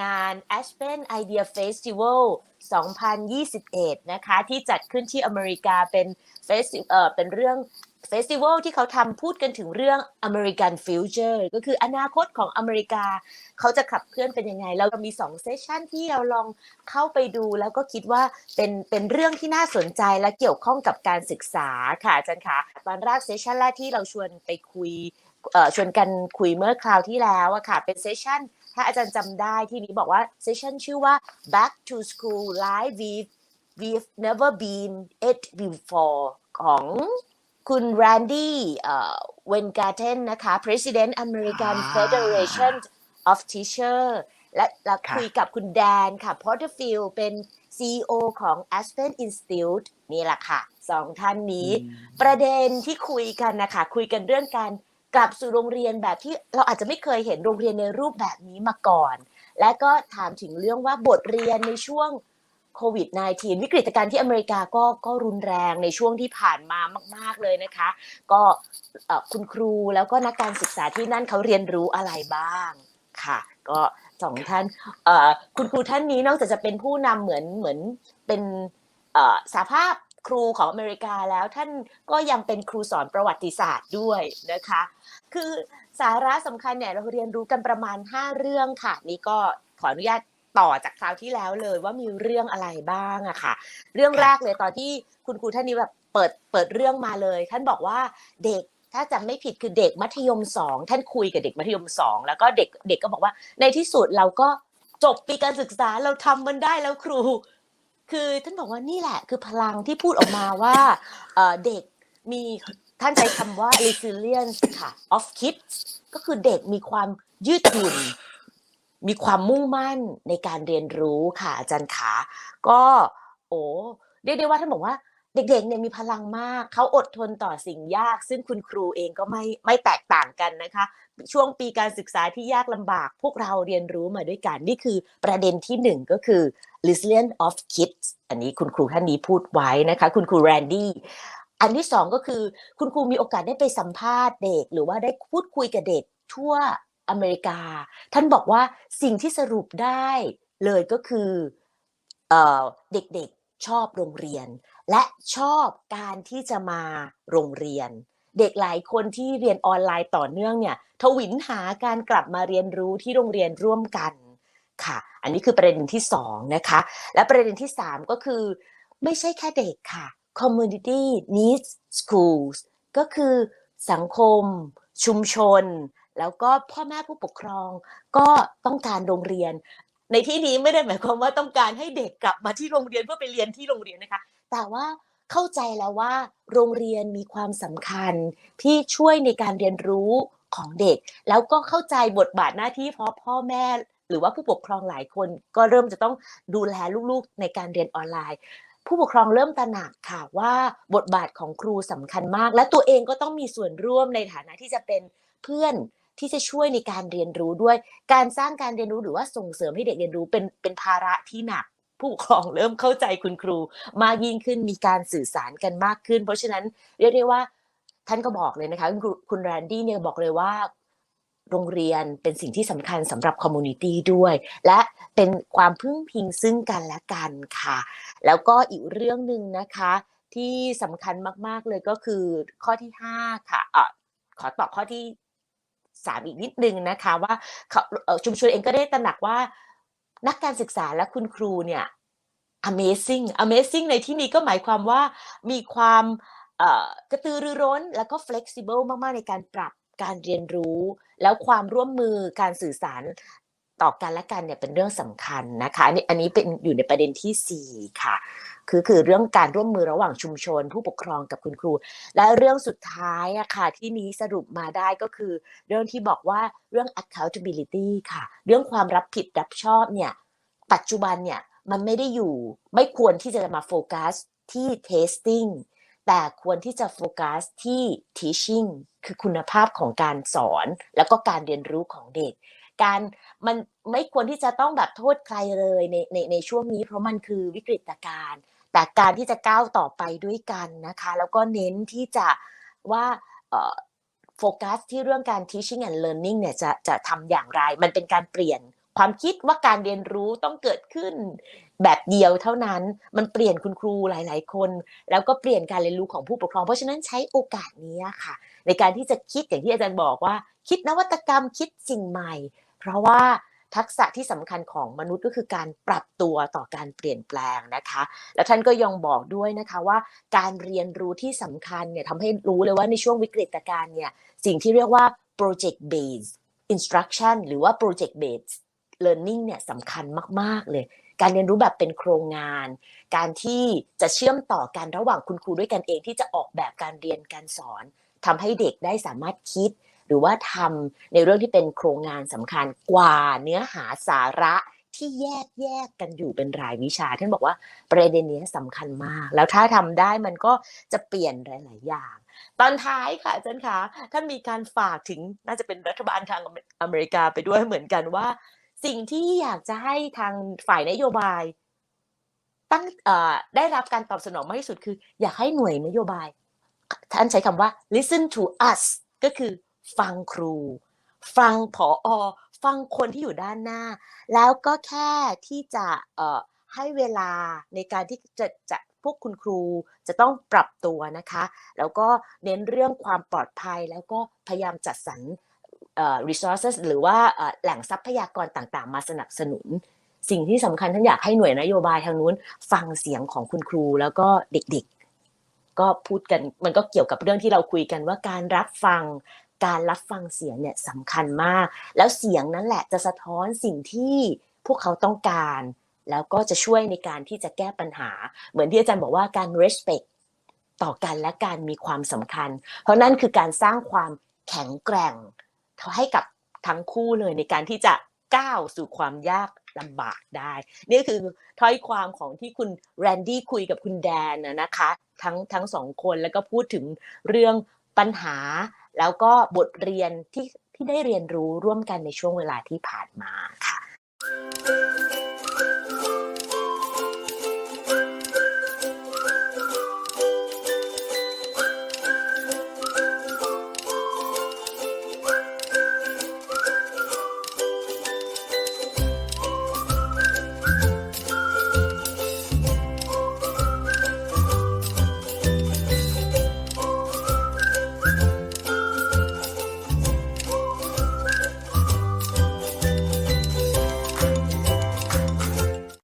งาน Aspen Idea Festival 2021 นะคะ ที่จัดขึ้นที่อเมริกาเป็นเฟสเอ่อเป็นเรื่องเฟสติวัลที่เขาทำพูดกันถึงเรื่อง American Future ก็คืออนาคตของอเมริกา เขาจะขับเคลื่อนเป็นยังไง เรามีสองเซสชันที่เราลองเข้าไปดูแล้วก็คิดว่าเป็นเป็นเรื่องที่น่าสนใจและเกี่ยวข้องกับการศึกษาค่ะอาจารย์คะตอนแรกเซสชันแรกที่เราชวนไปคุยชวนกันคุยเมื่อคราวที่แล้วอะค่ะเป็นเซสชัน ถ้าอาจารย์จำได้ที่นี้บอกว่าเซสชันชื่อว่า back to school live we've we've never been it before ของคุณแรนดี้เวนการ์เทนนะคะ President American อ่า Federation of Teacher และเราครับคุยกับคุณแดนค่ะ Porterfield เป็น CEO ของ Aspen Institute นี่แหละค่ะสองท่านนี้ ประเด็นที่คุยกันนะคะ คุยกันเรื่องการ กลับสู่โรงเรียนแบบที่เราอาจจะไม่เคยเห็นโรงเรียนในรูปแบบนี้มาก่อน และก็ถามถึงเรื่องว่าบทเรียนในช่วงโควิด -19 วิกฤตการณ์ที่อเมริกาก็ก็รุนแรงในช่วงที่ผ่านมามาก ๆเลยนะคะ ก็คุณครูแล้วก็นักการศึกษาที่นั่นเขาเรียนรู้อะไรบ้างค่ะ ก็สองท่านคุณครูท่านนี้นอกจากจะเป็นผู้นำเหมือนเหมือนเป็นสาภาพ ครูของอเมริกาแล้วท่านก็ยังเป็นครูสอนประวัติศาสตร์ด้วยนะคะ คือสาระสำคัญเนี่ยเราเรียนรู้กันประมาณ 5 เรื่องค่ะ นี่ก็ขออนุญาตต่อจากคราวที่แล้วเลยว่ามีเรื่องอะไรบ้างอะค่ะ เรื่องแรกเลยตอนที่คุณครูท่านนี้แบบเปิดเปิดเรื่องมาเลย ท่านบอกว่าเด็กถ้าจำไม่ผิดคือเด็กมัธยมสองท่านคุยกับเด็กมัธยมสองแล้วก็เด็กเด็กก็บอกว่าในที่สุดเราก็จบปีการศึกษาเราทำมันได้แล้วครู คือท่านบอกว่านี่แหละคือพลังที่พูดออกมาว่าเด็กมีท่านใช้คำว่า resilience ค่ะ of kids ก็คือเด็กมีความยืดหยุ่น มีความมุ่งมั่นในการเรียนรู้ค่ะอาจารย์ขา ก็โอ้เรียกได้ว่าท่านบอกว่า เด็กๆเนี่ยมีพลังมาก เขาอดทนต่อสิ่งยาก ซึ่งคุณครูเองก็ไม่ไม่แตกต่างกันนะคะ ช่วงปีการศึกษาที่ยากลำบาก พวกเราเรียนรู้มาด้วยกัน นี่คือประเด็นที่หนึ่งก็คือ resilience of kids อันนี้คุณครูท่านนี้พูดไว้นะคะ คุณครูแรนดี้อันที่สองก็คือคุณครูมีโอกาสได้ไปสัมภาษณ์เด็ก หรือว่าได้พูดคุยกับเด็กทั่วอเมริกา ท่านบอกว่าสิ่งที่สรุปได้เลยก็คือเอ่อเด็กๆชอบโรงเรียน และชอบการที่จะมาโรงเรียน เด็กหลายคนที่เรียนออนไลน์ต่อเนื่องเนี่ยทวินหาการกลับมาเรียนรู้ที่โรงเรียนร่วมกันค่ะ อันนี้คือประเด็นที่สองนะคะ และประเด็นที่สามก็คือ ไม่ใช่แค่เด็กค่ะ community needs schools ก็คือสังคม ชุมชน แล้วก็พ่อแม่ผู้ปกครอง ก็ต้องการโรงเรียน ในที่นี้ไม่ได้หมายความว่าต้องการให้เด็กกลับมาที่โรงเรียนเพื่อไปเรียนที่โรงเรียนนะคะ แต่ว่าเข้าใจแล้วว่า โรงเรียนมีความสำคัญที่ช่วยในการเรียนรู้ของเด็ก แล้วก็เข้าใจบทบาทหน้าที่เพราะพ่อแม่หรือว่าผู้ปกครองหลายคน ก็เริ่มจะต้องดูแลลูกๆในการเรียนออนไลน์ ผู้ปกครองเริ่มตระหนักค่ะว่าบทบาทของครูสำคัญมาก และตัวเองก็ต้องมีส่วนร่วมในฐานะที่จะเป็นเพื่อนที่จะช่วยในการเรียนรู้ด้วย การสร้างการเรียนรู้หรือว่าส่งเสริมให้เด็กเรียนรู้เป็นเป็นภาระที่หนัก ผู้ปกครองเริ่มเข้าใจคุณครูมากยิ่งขึ้นมีการสื่อสารกันมากขึ้น เพราะฉะนั้นเรียกได้ว่าท่านก็บอกเลยนะคะ คุณคุณแรนดี้เนี่ยบอกเลยว่าโรงเรียนเป็นสิ่งที่สำคัญสำหรับคอมมูนิตี้ด้วย และเป็นความพึ่งพิงซึ่งกันและกันค่ะ แล้วก็อีกเรื่องหนึ่งนะคะ ที่สำคัญมาก ๆ เลยก็คือข้อที่ 5 ค่ะเออขอตอบข้อที่ 3 อีกนิดนึงนะคะว่าเขาชุมชนเองก็ได้ตระหนักว่า นักการศึกษาและคุณครูเนี่ย amazing amazing ในที่นี้ก็หมายความว่ามีความกระตือรือร้นแล้วก็ flexible มากๆ ในการปรับการเรียนรู้ แล้วความร่วมมือการสื่อสารต่อกันและกันเนี่ยเป็นเรื่องสำคัญนะคะอันนี้อันนี้เป็นอยู่ในประเด็นที่ 4 ค่ะ คือคือเรื่องการร่วมมือระหว่างชุมชน ผู้ปกครองกับคุณครู และเรื่องสุดท้ายอะค่ะที่นี้สรุปมาได้ก็คือ เรื่องที่บอกว่าเรื่อง accountability ค่ะ เรื่องความรับผิดรับชอบเนี่ย ปัจจุบันเนี่ยมันไม่ได้อยู่ไม่ควรที่จะมาโฟกัสที่ testing แต่ควรที่จะโฟกัสที่ teaching คือคุณภาพของการสอน แล้วก็การเรียนรู้ของเด็ก การมันไม่ควรที่จะต้องแบบโทษใครเลยในในในช่วงนี้ เพราะมันคือวิกฤตการณ์ แต่การที่จะก้าวต่อไปด้วยกันนะคะ แล้วก็เน้นที่จะว่าโฟกัสที่เรื่องการ teaching and learning เนี่ยจะจะทำอย่างไร มันเป็นการเปลี่ยน ความคิดว่าการเรียนรู้ต้องเกิดขึ้นแบบเดียวเท่านั้นมันเปลี่ยนคุณครูหลาย ๆ คน แล้วก็เปลี่ยนการเรียนรู้ของผู้ปกครอง เพราะฉะนั้นใช้โอกาสนี้ค่ะ ในการที่จะคิดอย่างที่อาจารย์บอกว่า คิดนวัตกรรมคิดสิ่งใหม่ เพราะว่าทักษะที่สำคัญของมนุษย์ก็คือการปรับตัวต่อการเปลี่ยนแปลงนะคะ แล้วท่านก็ยังบอกด้วยนะคะว่า การเรียนรู้ที่สำคัญเนี่ยทำให้รู้เลยว่าในช่วงวิกฤตการณ์เนี่ยสิ่งที่เรียกว่า project based instruction หรือว่า project based learning เนี่ยสำคัญมาก ๆ เลย การเรียนรู้แบบเป็นโครงงาน การที่จะเชื่อมต่อกันระหว่างคุณครูด้วยกันเองที่จะออกแบบการเรียนการสอนทำให้เด็กได้สามารถคิด หรือว่าทำในเรื่องที่เป็นโครงงานสำคัญกว่าเนื้อหาสาระที่แยกแยกกันอยู่เป็นรายวิชาท่านบอกว่าประเด็นนี้สำคัญมาก แล้วถ้าทำได้มันก็จะเปลี่ยนหลาย ๆ อย่าง ตอนท้ายค่ะอาจารย์คะท่านมีการฝากถึงน่าจะเป็นรัฐบาลทางอเมริกาไปด้วยเหมือนกันว่า สิ่งที่อยากจะให้ทางฝ่ายนโยบาย ตั้งได้รับการตอบสนองมากที่สุดคือ อยากให้หน่วยนโยบาย ท่านใช้คำว่า listen to us ก็คือฟังครู ฟังผออฟังคนที่อยู่ด้านหน้า แล้วก็แค่ที่จะให้เวลาในการที่จะจะพวกคุณครูจะต้องปรับตัวนะคะ แล้วก็เน้นเรื่องความปลอดภัยแล้วก็พยายามจัดสรร resources หรือว่าแหล่งทรัพยากรต่างๆ มาสนับสนุน สิ่งที่สำคัญท่านอยากให้หน่วยนโยบายทางนู้น ฟังเสียงของคุณครูแล้วก็เด็กๆ ก็พูดกันมันก็เกี่ยวกับเรื่องที่เราคุยกันว่าการรับฟังการรับฟังเสียงเนี่ยสำคัญมาก แล้วเสียงนั่นแหละจะสะท้อนสิ่งที่พวกเขาต้องการ แล้วก็จะช่วยในการที่จะแก้ปัญหา เหมือนที่อาจารย์บอกว่าการ respect ต่อกันและการมีความสำคัญ เพราะนั่นคือการสร้างความแข็งแกร่ง ให้กับทั้งคู่เลยในการที่จะก้าวสู่ความยากลำบากได้ นี่คือถ้อยความของที่คุณแรนดี้คุยกับคุณแดนนะนะคะ ทั้งทั้งสองคนแล้วก็พูดถึงเรื่องปัญหา แล้วก็บทเรียนที่ที่ได้เรียนรู้ร่วมกันในช่วงเวลาที่ผ่านมาค่ะ